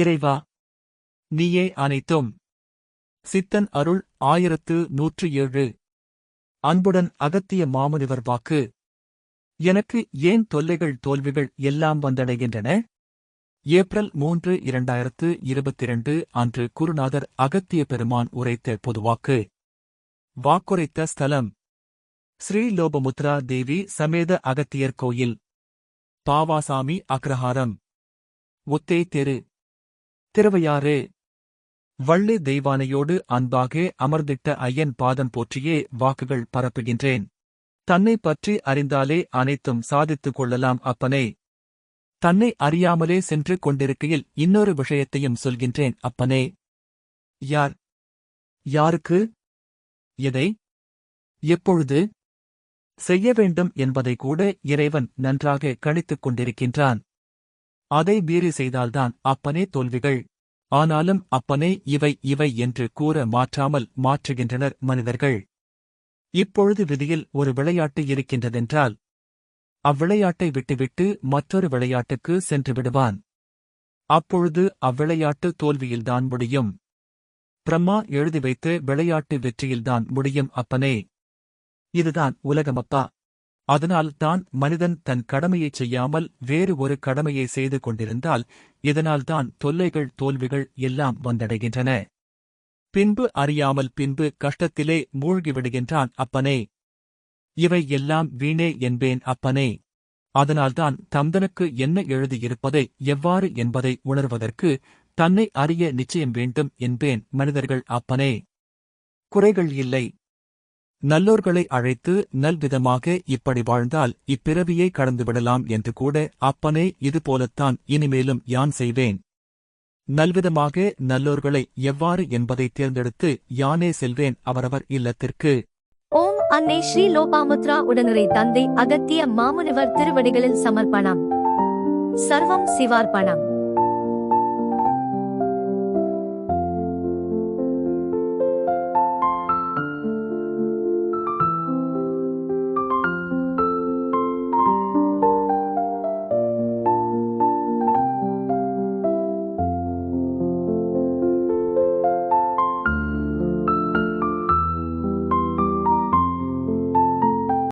இறைவா நீயே அனைத்தும். சித்தன் அருள் ஆயிரத்து நூற்று ஏழு அன்புடன் அகத்திய மாமுனிவர் வாக்கு. எனக்கு ஏன் தொல்லைகள் தோல்விகள் எல்லாம் வந்தடைகின்றன? ஏப்ரல் மூன்று இரண்டாயிரத்து இருபத்திரண்டு அன்று குருநாதர் அகத்திய பெருமான் உரைத்த பொதுவாக்கு வாக்குரைத்த ஸ்தலம். ஸ்ரீலோபமுத்ரா தேவி சமேத அகத்தியர் கோயில். பாவாசாமி அக்ரஹாரம். ஒத்தே தெரு. திருவையாறு. வள்ளி தெய்வானையோடு அன்பாக அமர்ந்திட்ட ஐயன் பாதம் போற்றியே வாக்குகள் பரப்புகின்றேன். தன்னை பற்றி அறிந்தாலே அனைத்தும் சாதித்துக் கொள்ளலாம் அப்பனே. தன்னை அறியாமலே சென்று கொண்டிருக்கையில் இன்னொரு விஷயத்தையும் சொல்கின்றேன் அப்பனே. யார்? யாருக்கு? எதை? எப்பொழுது? செய்ய வேண்டும் என்பதை கூட இறைவன் நன்றாக கணித்துக் கொண்டிருக்கின்றான். அதை மீறி செய்தால்தான் அப்பனே தோல்விகள். ஆனாலும் அப்பனே இவை இவை என்று கூற மாற்றாமல் மாற்றுகின்றனர் மனிதர்கள். இப்பொழுது விதியில் ஒரு விளையாட்டு இருக்கின்றதென்றால் அவ்விளையாட்டை விட்டுவிட்டு மற்றொரு விளையாட்டுக்கு சென்று விடுவான். அப்பொழுது அவ்விளையாட்டு தோல்வியில்தான் முடியும். பிரம்மா எழுதி வைத்து விளையாட்டு வெற்றியில்தான் முடியும் அப்பனே. இதுதான் உலகமப்பா. அதனால் தான் மனிதன் தன் கடமையைச் செய்யாமல் வேறு ஒரு கடமையை செய்து கொண்டிருந்தால் இதனால்தான் தொல்லைகள் தோல்விகள் எல்லாம் வந்தடைகின்றன. பின்பு அறியாமல் பின்பு கஷ்டத்திலே மூழ்கிவிடுகின்றான் அப்பனே. இவை எல்லாம் வீணே என்பேன் அப்பனே. அதனால்தான் தந்தனுக்கு என்ன எழுதியிருப்பதை எவ்வாறு என்பதை உணர்வதற்கு தன்னை அறிய நிச்சயம் வேண்டும் என்பேன் மனிதர்கள் அப்பனே. குறைகள் இல்லை. நல்லோர்களை அழைத்து நல்விதமாக இப்படி வாழ்ந்தால் இப்பிறவியை கடந்துவிடலாம் என்று கூட அப்பனே இதுபோலத்தான் இனிமேலும் யான் செய்வேன். நல்விதமாக நல்லோர்களை எவ்வாறு என்பதை தேர்ந்தெடுத்து யானே செல்வேன் அவரவர் இல்லத்திற்கு. ஓம் அன்னை ஸ்ரீ லோபாமுத்ரா உடனரை தந்தை அகத்திய மாமுனிவர் திருவடிகளில் சமர்ப்பணம். சர்வம் சிவார்ப்பணம்.